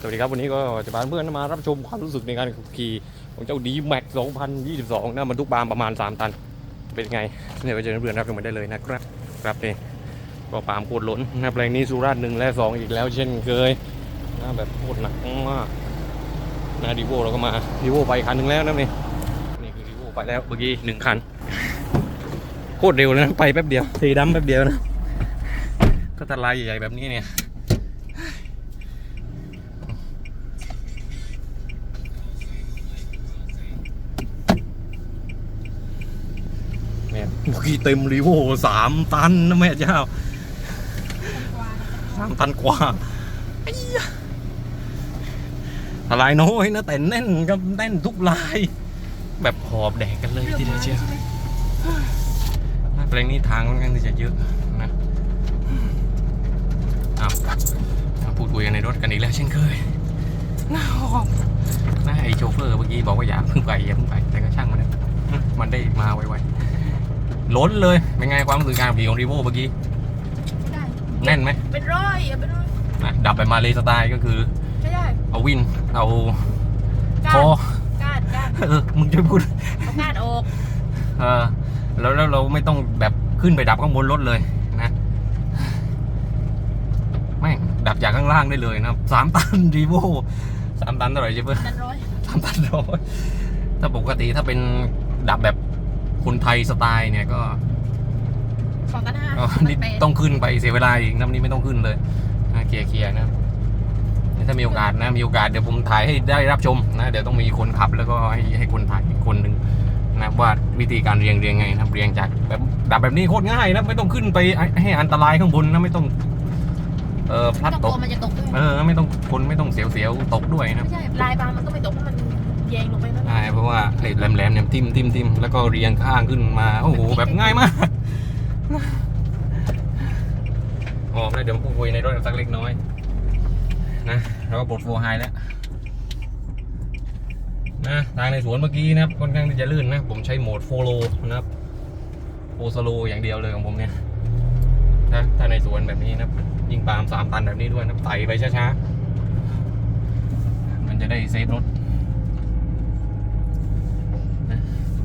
สวัสดีครับวันนี้ก็จะพาเพื่อนมารับชมความรู้สึกในการขับขี่ของเจ้าดีแม็ก2022นะบรรทุกบามประมาณ 3 ตัน เป็นไงเนี่ยไปเจอเพื่อนรับชมกันได้เลยนะครับครับนี่ก็ปามโคตรล้นนะแปลงนี้สุราษฎร์หนึ่งและสองอีกแล้ว เช่นเคยนะแบบโคตรหนักมากนะดีโวเราก็มาดีโวไปคันหนึ่งแล้วนะนี่นี่คือดีโวไปแล้วเมื่อกี้หนึ่งคันโคตรเร็วเลยนะไปแป๊บเดียวทีดำแป๊บเดียวนะก็ตะลายใหญ่ๆแบบนี้เนี่ย เนี่เต็มรีโวสามตันนะแม่เจ้าสามตันกว่าอะลายน้อยนะแต่แน่นกับแน่นทุกลาย แบบหอบแดกกันเลยทีเดียวเชียวแปลงนี้ทางค่อนข้างที่จะเยอะนะอ้าวพูดคุยกันในรถกันอีกแล้วเช่นเคยน่าหอบนะไอโชเฟอร์เมื่อกี้บอกว่าอย่าเพิ่งไปอย่าเพิ่งไปแต่ก็ช่างมันนะมันได้มาไวๆ ล้นเลยเป็นไงความรู้สึกการขี่ของรีโวเมื่อกี้ไม่ได้ แน่นไหมเป็นร้อยอะเป็นร้อยอะดับไปมาเลยสไตล์ก็คือ ไม่ได้เอาวินเอาก้าคอนก้านก้านเออมึงจะพูดเอาก้านออกเออแล้วแล้วเราไม่ต้องแบบขึ้นไปดับข้างบนรถเลยนะแม่งดับจากข้างล่างได้เลยนะสามตันรีโวสามตันเท่าไหร่เจ๊เพื่อนเป็นร้อยสามตันร้อยถ้าปกติถ้าเป็นดับแบบ คนไทยสไตล์เนี่ยก็สองตันห้าอ๋อนี่ต้องขึ้นไปเสียเวลาอีกน้ำนี้ไม่ต้องขึ้นเลยนะเคลียร์เคลียร์นะนี่ถ้ามีโอกาสนะมีโอกาสเดี๋ยวผมถ่ายให้ได้รับชมนะเดี๋ยวต้องมีคนขับแล้วก็ให้ให้คนถ่ายอีกคนหนึ่งนะว่าวิธีการเรียงเรียงไงนะเรียงจากแบบดับแบบนี้โคตรง่ายนะไม่ต้องขึ้นไปให้ให้อันตรายข้างบนนะไม่ต้องเออพลัดต้องตกลักวมันจะตกด้วยเออไม่ต้องคนไม่ต้องเสียวเสียวๆตกด้วยนะไม่ใช่ลายบางมันก็ไม่ตกเพราะมัน แยงลงไปแล้วใช่เพราะว่าไอ้แหลมๆเนี่ยทิ่มทิ่มทิ่มแล้วก็เรียงข้างขึ้นมา โอ้โห แบบง่ายมากออกแล้วเดี๋ยวพูดคุยในรถสักเล็กน้อย นะเราก็ปลดโฟร์ไฮแล้ว นะทางในสวนเมื่อกี้นะครับค่อนข้างที่จะลื่นนะ ผมใช้โหมดโฟโลนะครับโฟสโลอย่างเดียวเลยของผมเนี่ยนะถ้าในสวนแบบนี้นะยิงปาล์มสามตันแบบนี้ด้วยนะไต่ไปช้าๆ มันจะได้เซฟรถ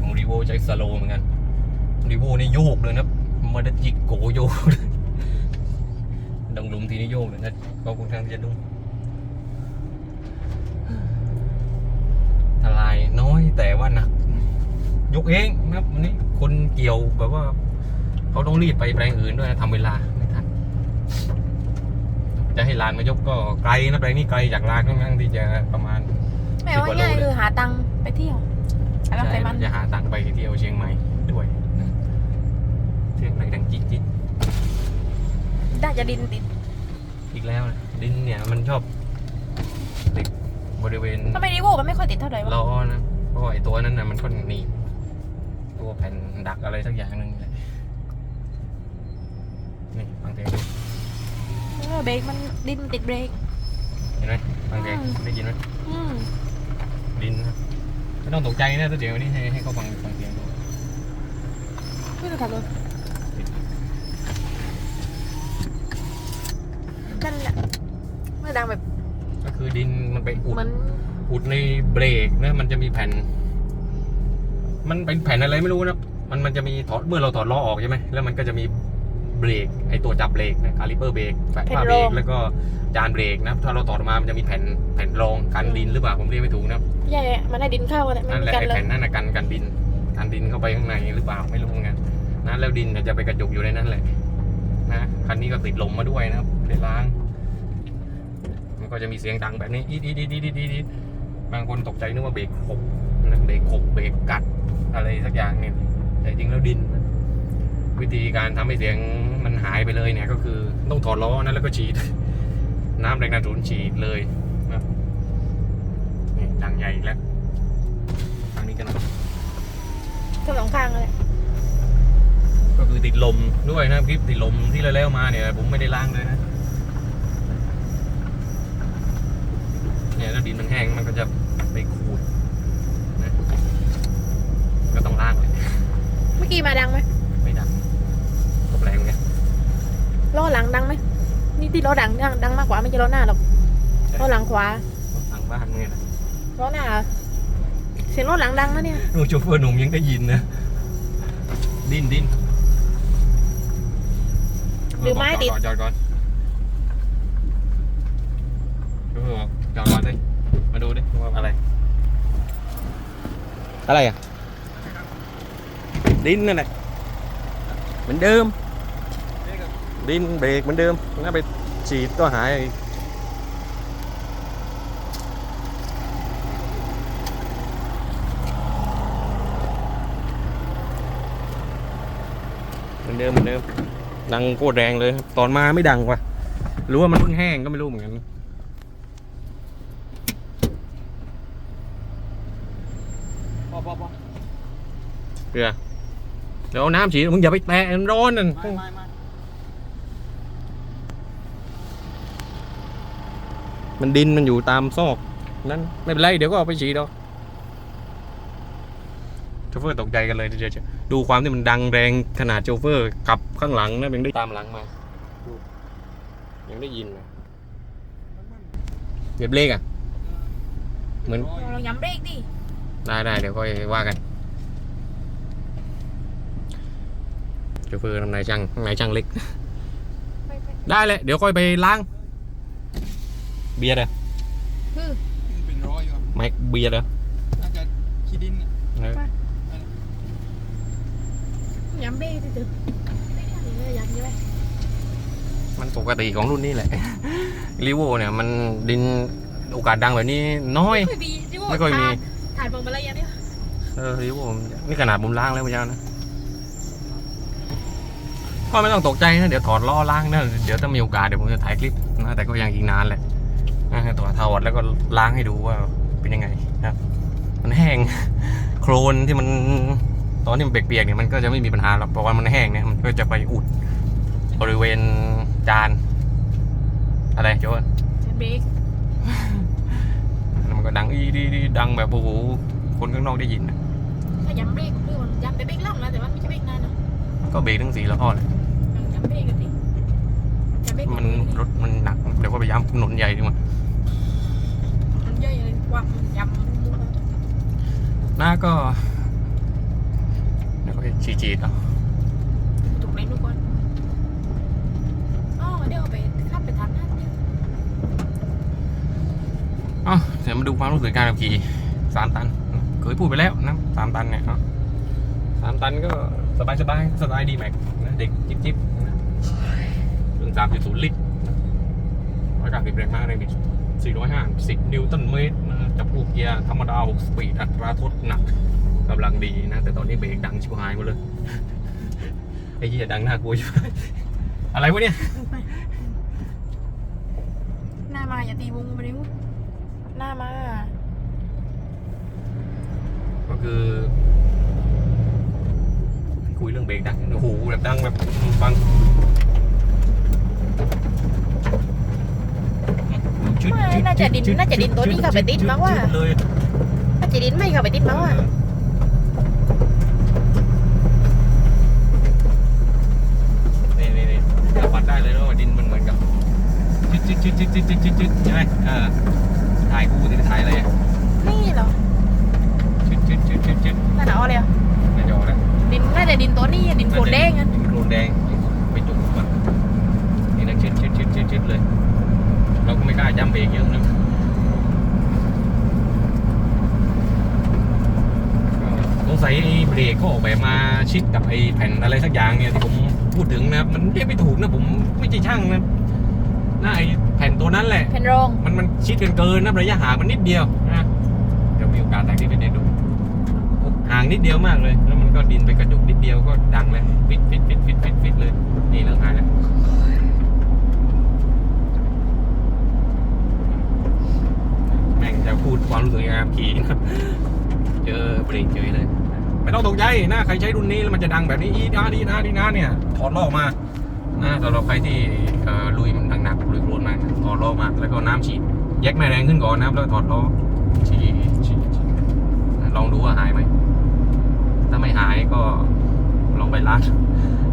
ของ รีโวใช้สโลเหมือนกันรีโวนี่โยกเลยนะมาดจิกโกโยกดังลุมทีนี้โยกเลยนะก็ค่อนข้างที่จะดุ้งทลายน้อยแต่ว่าหนัก ยกเองนะครับวันนี้คนเกี่ยวแบบว่า เขาต้องรีบไปแปลงอื่นด้วยนะทำเวลาไม่ทันจะให้ลานมายกก็ไกลนะแปลงนี้ไกลจากลานค่อนข้างที่จะประมาณไม่ว่าง่ายคือหาตังค์ไปเที่ยว จะหาตังค์ไปเที่ยวเชียงใหม่ด้วยเชียงใหม่ดังจิ๊ดจิ๊ดได้จะดินติดอีกแล้วนะดินเนี่ยมันชอบติดบริเวณทำไมรีโวมันไม่ค่อยติดเท่าไหร่วะล้อนะเพราะว่าไอ้ตัวนั้นนะมันก็หนีบตัวแผ่นดักอะไรสักอย่างหนึ่งแหละนี่ฟังเสียงดูเออเบรกมันดินมันติดเบรกเห็นไหมฟังเสียงอืมได้ยินไหมอืมดินนะ ไม่ต้องตกใจนะถ้าเดี๋ยววันนี้ให้ให้เขาฟังฟังเสียงดูไม่ต้องขับรถนั่นแหละเมื่อดังแบบ ก็คือดินมันไปอุดมัน อุดในเบรกนะมันจะมีแผ่น มันเป็นแผ่นอะไรไม่รู้นะมันมันจะมีถอดเมื่อเราถอดล้อออกใช่ไหมแล้วมันก็จะมี เบรกไอตัวจับเบรกนะคาลิเปอร์เบรกแผ่นผ้าเบรกแล้วก็จานเบรกนะถ้าเราถอดออกมามันจะมีแผ่นแผ่นรองกันดินหรือเปล่าผมเรียกไม่ถูกนะใหญ่มันให้ดินเข้ากันไม่นั่นมีแหละกันไอเลยแผ่นนั่นนะกันกันดินกันดินเข้าไปข้างในหรือเปล่าไม่รู้เหมือนกันนะแล้วดินเนี่ยจะไปกระจุกอยู่ในนั้นแหละนะคันนี้ก็ติดลมมาด้วยนะครับได้ล้าง มันก็จะมีเสียงดังแบบนี้อีดอีดอีดอีดอีดอีดบางคนตกใจนึกว่าเบรกหกนะเบรกหกเบรกกัดอะไรสักอย่างเนี่ยแต่จริงแล้วดิน วิธีการทำให้เสียงมันหายไปเลยเนี่ยก็คือต้องถอดล้อนะแล้วก็ฉีด น้ำแรงดันสูงฉีดเลยนะนี่ดังใหญ่อีกแล้วทางนี้กันนะทั้งสองข้างเลยก็คือติดลมด้วยนะคลิปติดลมที่เราแล้วมาเนี่ย ผมไม่ได้ล้างเลยนะเนี่ยแล้วดินมันแห้งมันก็จะไปขูดนะก็ต้องล้างเลย เมื่อกี้มาดังไหมไม่ดังตบ แรงไงล้อหลังดังไหมนี่ที่ล้อดังดังดังมากกว่าไม่ใช่ล้อหน้าหรอกรถหลังขวาทางบ้านเนี่ยนะรถหน้าเหรอเสียงรถหลังดังนะเนี่ยลูกโชเฟอร์หนุ่มยังได้ยินนะดิ้นดิ้นหรือไม้ติดจอดก่อนจอดก่อนโชเฟอร์บอกจอดก่อนดิมาดูดิว่าอะไร อะไรอะดิ้นนั่นแหละเหมือนเดิม ดิ้นเบรกเหมือนเดิมถ้าไปฉีดก็หายอีกเหมือนเดิมเหมือนเดิมดังโคตรแรงเลยครับตอนมาไม่ดังว่ะหรือว่ามันเพิ่งแห้งก็ไม่รู้เหมือนกันพอพอพอเกลือเดี๋ยวเอาน้ำฉีดมึงอย่าไปแตะมันร้อนนั่นไม่ไม่ ม่มันดินมันอยู่ตามซอกนั้นไม่เป็นไรเดี๋ยวก็เอาไปฉีดเอาโชเฟอร์ตกใจกันเลยทีเดียวเชียวดูความที่มันดังแรงขนาดโชเฟอร์ขับข้างหลังนะยังได้ตามหลังมาดูยังได้ยินนะเบียบเลขอะ เหมือนเราย้ำเบรกดิได้ได้เดี๋ยวค่อยว่ากันโชเฟอร์นายช่างนายช่างเล็กไปไปได้เลยเดี๋ยวค่อยไปล้าง เบียร์เหรอคือเป็นร้อยอยู่ครับไมค์เบียร์เหรอน่าจะขี้ดินน่ะเออย้ำเบรกดิตึ๊บไม่ได้เลยย้ำใช่ไหมมันปกติของรุ่นนี้แหละรีโวเนี่ยมันดินโอกาสดังแบบนี้น้อย ไม่มีที่ว่าไม่ค่อยมีถ่ายพวงมาลัยอย่างเนี้ยเออรีโวนี่ขนาดผมล้างแล้วเมื่อเช้านะก็ไม่ต้องตกใจนะ เดี๋ยวถอดล้อล้างนะเดี๋ยวถ้ามีโอกาสเดี๋ยวผมจะถ่ายคลิปนะแต่ก็ยังอีกนานแหละ นะถอดถอดแล้วก็ล้างให้ดูว่าเป็นยังไงนะครับ มันแห้งโครนที่มันตอนที่มันเปียกๆเนี่ยมันก็จะไม่มีปัญหาหรอกเพราะว่ามันแห้งเนี่ยมันก็จะไปอุดบริเวณจาน อะไรโจ้ย้ำเบรกแล้วมันก็ดังอีดีดีดังแบบโอ้โหคนข้างนอกได้ยินนะถ้าย้ำเบรกคือมันย้ำไปเบรกล่ำนะแต่ว่าไม่ใช่เบรกนานนะก็เบรกทั้งสี่แล้วพ่อเลยย้ำเบรกกันดิย้ำเบรกมันรถมันหนักเดี๋ยวก็ไปย้ำถนนใหญ่ดีกว่ามัน เยอะเลยกว่าย้ำหน้าก็เดี๋ยวก็ฉีดฉีดๆเอาถูกเลยทุกคนอ๋อเดี๋ยวเอาไปขับไปทางนั้นเนี่ยเอ้าเดี๋ยวมาดูความรู้สึกการขับขี่สามตันเคยพูดไปแล้วนะสามตันเนี่ยเอ้าสามตันก็สบายสบายสไตล์ดีแม็กนะเด็กจิ๊บจิ๊บนะเรื่องสามจุดศูนย์ลิตรร้อยเก้าสิบแรงม้าแรงบิดสี่ร้อยห้าสิบนิวตันเมตร นะจับลูกเกียร์ธรรมดาหกสปีด อัตราทดหนักกำลังดีนะ แต่ตอนนี้เบรกดังชิบหายหมดเลย ไอ้เหี้ยดังน่ากลัวชิบหายอะไรวะเนี่ย หน้ามาอย่าตีวงไปเลยวุ้ยหน้ามา ก็คือ คุยเรื่องเบรกดังโอ้โหแบบดังแบบฟังชึด ไม่น่าจะดินน่าจะดินตัวนี้เข้าไปติดมั้ว่าน่าจะดินไม่เข้าไปติดมั้ว่านี่นี่น่วัดได้เลยว่าดินมันเหมือนกับจิ๊ดจิ๊ดจิ๊ดจิ๊ดจิ๊ดจิ๊ดจิ๊ดใช่ไหมเออถ่ายกูจะถ่ายอะไรอะนี่เหรอจิ๊ดจิ๊ดจิ๊ดจิ๊ดจิ๊ดน่าจะเอาเลยอะน่าจะเอเลยดินน่าจะดินตัวนี้ดินโกลเด้งอะ ชิดกับไอ้แผ่นอะไรสักอย่างเนี่ยที่ผมพูดถึงนะมันเรียกไม่ถูกนะผมไม่ใช่ช่างนะน่าไอ้แผ่นตัวนั้นแหละเพนรองมันมันชิดกันเกินนะระยะห่างมันนิดเดียวนะเดี๋ยวมีโอกาสแต่งที่เป็นเด็ดูห่างนิดเดียวมากเลย แล้วมันก็ดินไปกระจุกนิดเดียวก็ดังเลยฟิตฟิตฟิตฟิตฟิตฟิตเลยนี่เรื่องหายแล้วแม่งจะพูดความรู้สึกยังไงครับขี่นะเจอเบรกเฉยเลย ไม่ต้องตกใจนะใครใช้รุ่นนี้แล้วมันจะดังแบบนี้อีนาดีนะดีนะเนี่ยถอดลอกมานะสำหรับใครที่ลุยมันหนักๆลุยโคลนมาถอดล้อมาแล้วก็น้ำฉีดแยกแม่แรงขึ้นก่อนนะครับแล้วถอดล้อฉีดฉีดลองดูว่าหายไหมถ้าไม่หายก็ลองไปร้าน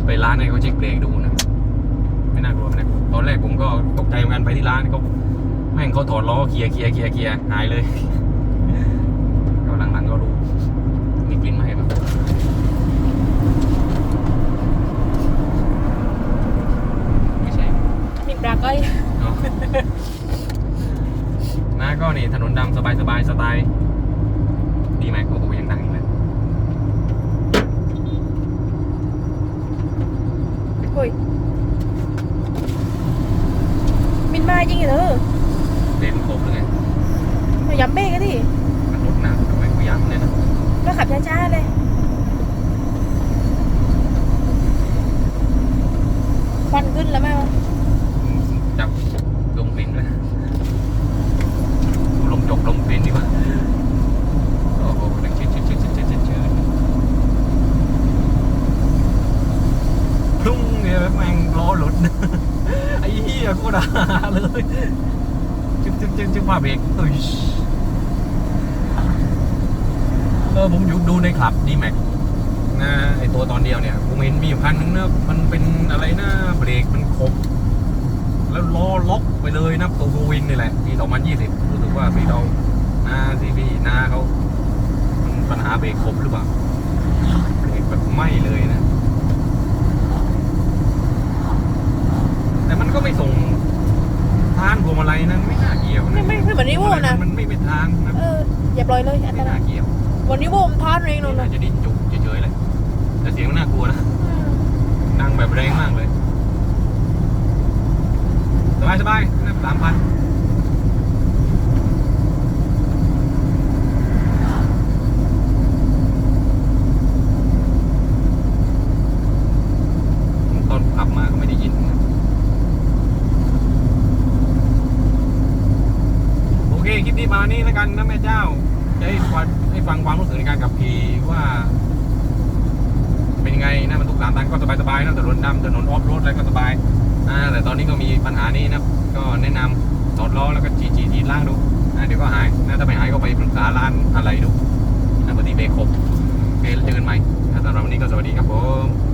ไปร้านให้เขาเช็คเบรกดูนะไม่น่ากลัวไม่น่ากลัวตอนแรกผมก็ตกใจเหมือนกันไปที่ร้านเขาแม่งเขาถอดล้อเคลียร์เคลียร์เคลียร์เคลียร์หายเลย ก็หลังๆก็รู้ มีกลิ่นไหมแบบไม่ใช่ มีปลาก้อย เนาะนะก็นี่ถนนดำสบายสบายๆสไตล์ดีไหมโอ้โหยังดังอีกเลย เฮ้ย มินมาจริงเหรอเล่นครบเลยไงมาย้ำเบรกกันดิมันรถหนักทำไมกูย้ำเนี่ยนะก็ขับช้าๆเลยควันขึ้นแล้วแม่วะจับลมกลิ่นด้วยดูลมจกลมกลิ่นดีกว่าโอ้โหดังชิดชิดชิดชิดชิดชิดชิดพรุ่งเนี่ยแม่งล้อหลุด ไอ้เหี้ยโคตรฮาเลยจึ๊บจึ๊บจึ๊บจึ๊บมาเบรกอุ้ยเออผมอยู่ดูในคลับดีแม็กนะไอตัวตอนเดียวเนี่ย ผมเห็นมีอยู่คันนึงนะมันเป็นอะไรนะเบรกมันคมแล้วล้อล็อกไปเลยนะตัวฟูวินนี่แหละปี2020รู้สึกว่าสีเราหน้าซีพีหน้าเขามันปัญหาเบรกครบหรือเปล่าเบรกแบบไหม้เลยนะ แต่มันก็ไม่ส่งทานพวงมาลัยนะไม่น่าเกี่ยวไม่นะไม่ไม่เหมือนนิโวนะ มันไม่เป็นทางนะเอออย่าปล่อยเลยอันตไม่ราน่ายเกี่ยววันนี้โวมนทานเองนี่เนาะน่าจะดิ้นจุกเฉยๆเลยแต่เสียงมันน่ากลัวนะดังแบบแรงมากเลยสบายสบายนะสามพันตอนขับมาก็ไม่ได้ยินนะโอ เคคลิปนี้มานี้แล้วกันนะแม่เจ้าจะให้ฟังให้ฟังความรู้สึกในการขับขี่ว่า เป็นไงนะมันทุกสามตันก็สบายๆนะถนนดำถนนออฟโรดอะไรก็สบายอ่าแต่ตอนนี้ก็มีปัญหานี้นะก็แนะนำถอดล้อแล้วก็จีจีจีล่างดูนะเดี๋ยวก็หายนะถ้าไม่หายก็ไปปรึกษาร้านอะไรดูนะบางทีเบรกครบเคแล้วเจอกันใหม่นะสำหรับวันนี้ก็สวัสดีครับผม